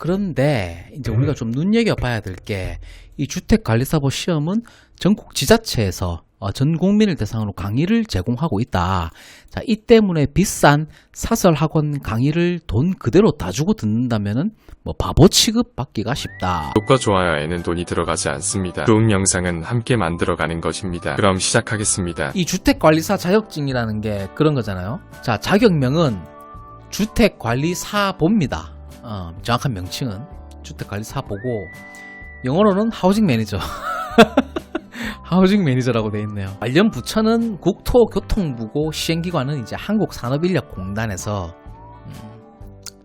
그런데 이제 우리가 좀 눈여겨봐야 될 게 이 주택관리사법 시험은 전국 지자체에서 어, 전 국민을 대상으로 강의를 제공하고 있다. 자, 이 때문에 비싼 사설 학원 강의를 돈 그대로 다 주고 듣는다면은 뭐 바보 취급 받기가 쉽다. 구독과 좋아요에는 돈이 들어가지 않습니다. 좋은 영상은 함께 만들어가는 것입니다. 그럼 시작하겠습니다. 이 주택관리사 자격증이라는 게 그런 거잖아요. 자, 자격명은 주택관리사보입니다. 어, 정확한 명칭은 주택관리사보고 영어로는 하우징 매니저. 하우징 매니저라고 돼 있네요. 관련 부처는 국토교통부고 시행기관은 이제 한국산업인력공단에서 음,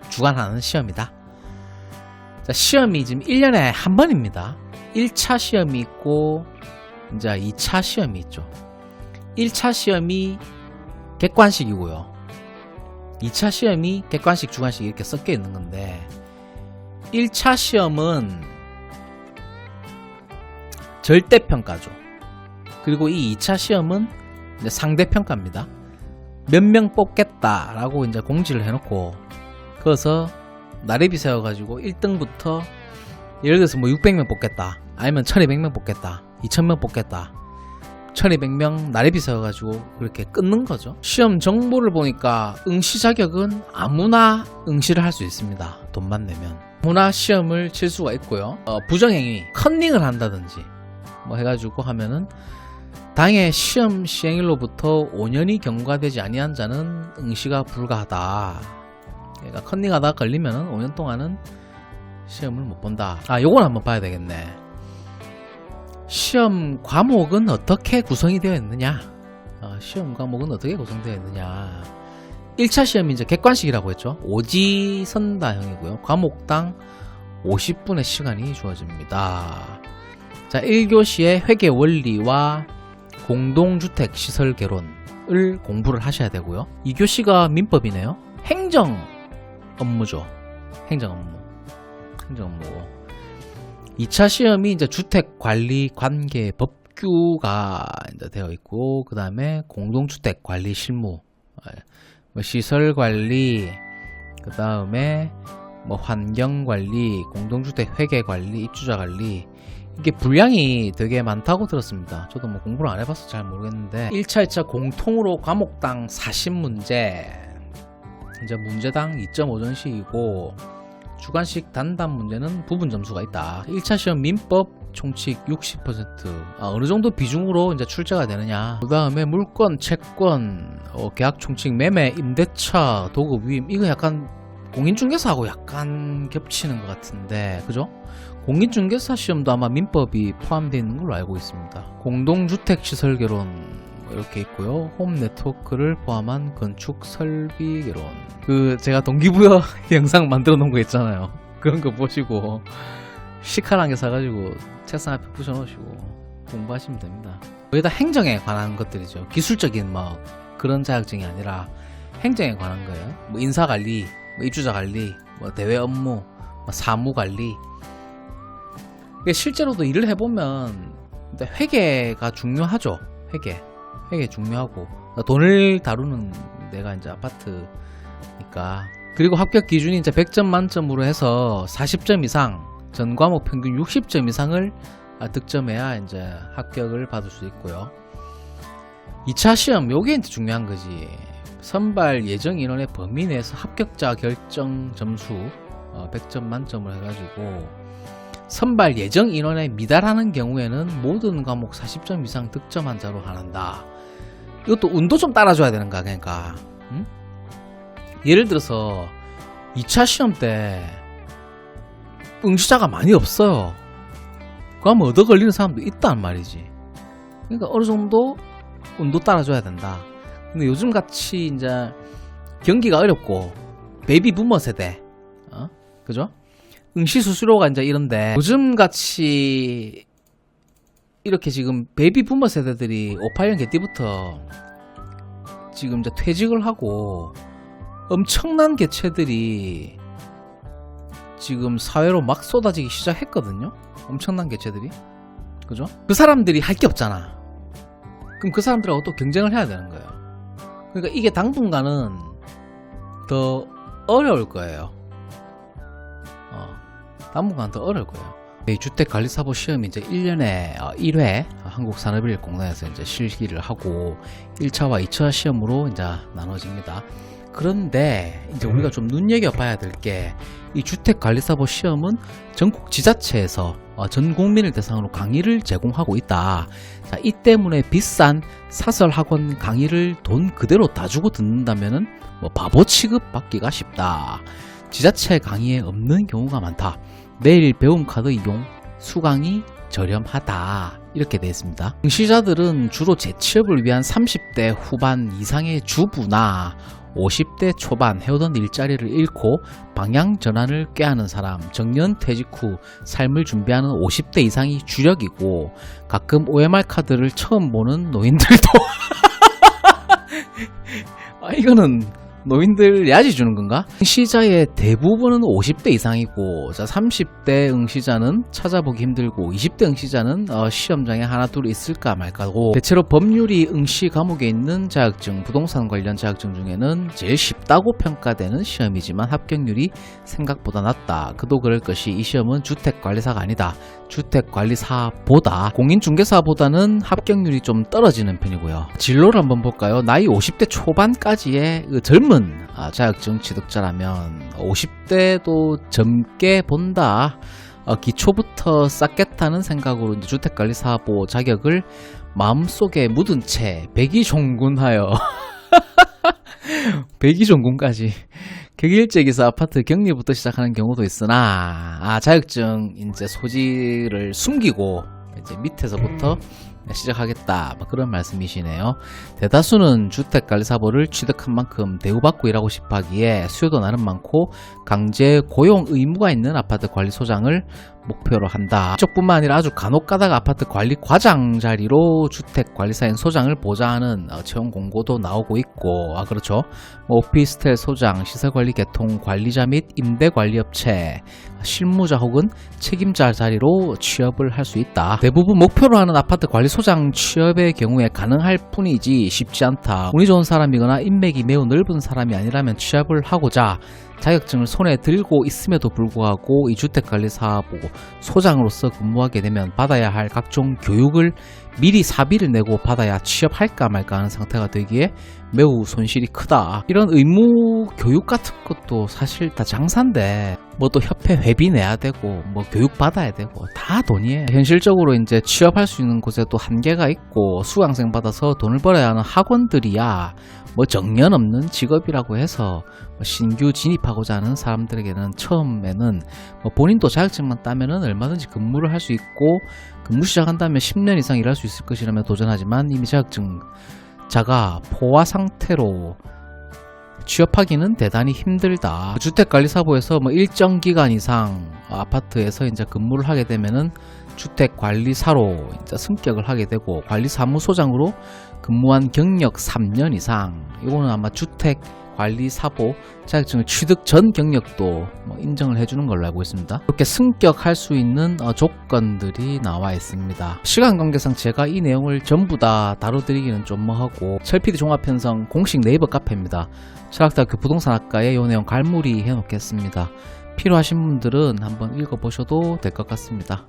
주관하는 시험이다. 자, 시험이 지금 1년에 한 번입니다. 1차 시험이 있고 이제 2차 시험이 있죠. 1차 시험이 객관식이고요. 2차 시험이 객관식, 주관식 이렇게 섞여 있는 건데 1차 시험은 절대평가죠. 그리고 이 2차 시험은 상대평가입니다. 몇 명 뽑겠다라고 이제 공지를 해놓고 그래서 나래비 세워가지고 1등부터 예를 들어서 뭐 600명 뽑겠다 아니면 1200명 뽑겠다 2000명 뽑겠다 1200명 나래비 세워가지고 그렇게 끊는 거죠 시험 정보를 보니까 응시 자격은 아무나 응시를 할 수 있습니다 돈만 내면 아무나 시험을 칠 수가 있고요 어, 부정행위 컨닝을 한다든지 뭐 해가지고 하면은 당해 시험 시행일로부터 5년이 경과되지 아니한 자는 응시가 불가하다. 그러니까 컨닝하다 걸리면은 5년 동안은 시험을 못 본다. 아, 요건 한번 봐야 되겠네. 시험 과목은 어떻게 구성이 되어 있느냐? 어, 시험 과목은 어떻게 구성되어 있느냐? 1차 시험이 이제 객관식이라고 했죠. 오지 선다형이고요. 과목당 50분의 시간이 주어집니다. 자, 1교시의 회계 원리와 공동주택 시설 개론을 공부를 하셔야 되고요. 2교시가 민법이네요. 행정 업무죠. 행정 업무. 행정 업무고. 2차 시험이 이제 주택 관리 관계 법규가 이제 되어 있고 그 다음에 공동주택 관리 실무 예, 뭐 시설 관리 그 다음에 뭐 환경 관리, 공동주택 회계 관리, 입주자 관리 이게 분량이 되게 많다고 들었습니다. 저도 뭐 공부를 안 해봐서 잘 모르겠는데 1차, 2차 공통으로 과목당 40문제 이제 문제당 2.5점씩이고 주관식 단답 문제는 부분 점수가 있다. 1차 시험 민법 총칙 60% 아, 어느 정도 비중으로 이제 출제가 되느냐. 그 다음에 물건, 채권, 어, 계약 총칙, 매매, 임대차, 도급 위임 이거 약간 공인중개사하고 약간 겹치는 것 같은데 그죠? 공인중개사 시험도 아마 민법이 포함되어 있는 걸로 알고 있습니다. 공동주택시설 개론 뭐 이렇게 있고요. 홈 네트워크를 포함한 건축 설비 개론. 그 제가 동기부여 영상 만들어 놓은 거 있잖아요. 그런 거 보시고 시카랑게 사가지고 책상 앞에 붙여놓으시고 공부하시면 됩니다. 거의 다 행정에 관한 것들이죠. 기술적인 뭐 그런 자격증이 아니라 행정에 관한 거예요. 뭐 인사 관리, 뭐 입주자 관리, 뭐 대외 업무, 뭐 사무 관리. 실제로도 일을 해보면 회계가 중요하죠. 회계, 회계 중요하고 돈을 다루는 내가 이제 아파트니까. 그리고 합격 기준이 이제 100점 만점으로 해서 40점 이상, 전 과목 평균 60점 이상을 아, 득점해야 이제 합격을 받을 수 있고요. 2차 시험, 요게 이제 중요한 거지. 선발 예정 인원의 범위 내에서 합격자 결정 점수 어, 100점 만점을 해가지고 선발 예정 인원에 미달하는 경우에는 모든 과목 40점 이상 득점한 자로 한다. 이것도 운도 좀 따라줘야 되는 거야, 그러니까. 응? 예를 들어서 2차 시험 때 응시자가 많이 없어요. 그러면 얻어 걸리는 사람도 있단 말이지. 그러니까 어느 정도 운도 따라줘야 된다. 근데 요즘 같이 이제 경기가 어렵고 베이비 부머 세대, 어? 그죠? 응시 수수료가 이제 이런데 요즘 같이 이렇게 지금 베이비 부머 세대들이 58년 개띠부터 지금 이제 퇴직을 하고 엄청난 개체들이 지금 사회로 막 쏟아지기 시작했거든요. 엄청난 개체들이. 그죠? 그 사람들이 할 게 없잖아. 그럼 그 사람들하고 또 경쟁을 해야 되는 거예요. 그러니까 이게 당분간은 더 어려울 거예요. 어, 당분간 더 어려울 거예요. 이 주택관리사보 시험이 이제 1년에 1회 한국산업인력공단에서 이제 실기를 하고 1차와 2차 시험으로 이제 나눠집니다. 그런데 이제 우리가 좀 눈여겨봐야 될 게 이 주택관리사보 시험은 전국 지자체에서 어, 전 국민을 대상으로 강의를 제공하고 있다. 자, 이 때문에 비싼 사설 학원 강의를 돈 그대로 다 주고 듣는다면은 뭐 바보 취급 받기가 쉽다. 지자체 강의에 없는 경우가 많다. 매일 배움 카드 이용, 수강이 저렴하다. 이렇게 되어 있습니다. 응시자들은 주로 재취업을 위한 30대 후반 이상의 주부나 50대 초반 해오던 일자리를 잃고 방향 전환을 꾀하는 사람, 정년 퇴직 후 삶을 준비하는 50대 이상이 주력이고 가끔 OMR 카드를 처음 보는 노인들도 아 이거는 노인들 야지 주는 건가? 응시자의 대부분은 50대 이상이고 자 30대 응시자는 찾아보기 힘들고 20대 응시자는 어, 시험장에 하나 둘 있을까 말까고 대체로 법률이 응시 과목에 있는 자격증 부동산 관련 자격증 중에는 제일 쉽다고 평가되는 시험이지만 합격률이 생각보다 낮다 그도 그럴 것이 이 시험은 주택관리사가 아니다 주택관리사보다 공인중개사보다는 합격률이 좀 떨어지는 편이고요. 진로를 한번 볼까요? 나이 50대 초반까지의 그 젊은 아, 자격증 취득자라면 50대도 젊게 본다. 어, 기초부터 쌓겠다는 생각으로 주택관리사보 자격을 마음속에 묻은 채 백이종군하여 백이종군까지 격일제기사 아파트 격리부터 시작하는 경우도 있으나 아 자격증 이제 소지를 숨기고 이제 밑에서부터 시작하겠다 뭐 그런 말씀이시네요. 대다수는 주택관리사보를 취득한 만큼 대우받고 일하고 싶어하기에 수요도 나름 많고 강제 고용 의무가 있는 아파트 관리소장을 목표로 한다. 이쪽뿐만 아니라 아주 간혹가다가 아파트 관리 과장 자리로 주택 관리사인 소장을 보좌하는 어, 채용 공고도 나오고 있고 아 그렇죠. 뭐 오피스텔 소장, 시설관리 개통 관리자 및 임대관리업체 실무자 혹은 책임자 자리로 취업을 할 수 있다. 대부분 목표로 하는 아파트 관리 소장 취업의 경우에 가능할 뿐이지 쉽지 않다. 운이 좋은 사람이거나 인맥이 매우 넓은 사람이 아니라면 취업을 하고자 자격증을 손에 들고 있음에도 불구하고 이 주택관리사 보 소장으로서 근무하게 되면 받아야 할 각종 교육을 미리 사비를 내고 받아야 취업할까 말까 하는 상태가 되기에 매우 손실이 크다. 이런 의무 교육 같은 것도 사실 다 장사인데 뭐 또 협회 회비 내야 되고 뭐 교육 받아야 되고 다 돈이에요. 현실적으로 이제 취업할 수 있는 곳에도 한계가 있고 수강생 받아서 돈을 벌어야 하는 학원들이야 뭐 정년 없는 직업이라고 해서 뭐 신규 진입하고자 하는 사람들에게는 처음에는 뭐 본인도 자격증만 따면은 얼마든지 근무를 할 수 있고 근무 시작한다면 10년 이상 일할 수 있을 것이라며 도전하지만 이미 자격증 자가 포화 상태로 취업하기는 대단히 힘들다. 주택관리사보에서 뭐 일정 기간 이상 아파트에서 이제 근무를 하게 되면은 주택관리사로 이제 승격을 하게 되고 관리사무소장으로 근무한 경력 3년 이상 이거는 아마 주택 관리 사보 자격증을 취득 전 경력도 뭐 인정을 해주는 걸로 알고 있습니다. 이렇게 승격할 수 있는 어, 조건들이 나와 있습니다. 시간 관계상 제가 이 내용을 전부 다 다뤄드리기는 좀 뭐하고 철PD 종합편성 공식 네이버 카페입니다. 철학대학교 부동산학과에 이 내용 갈무리 해놓겠습니다. 필요하신 분들은 한번 읽어보셔도 될 것 같습니다.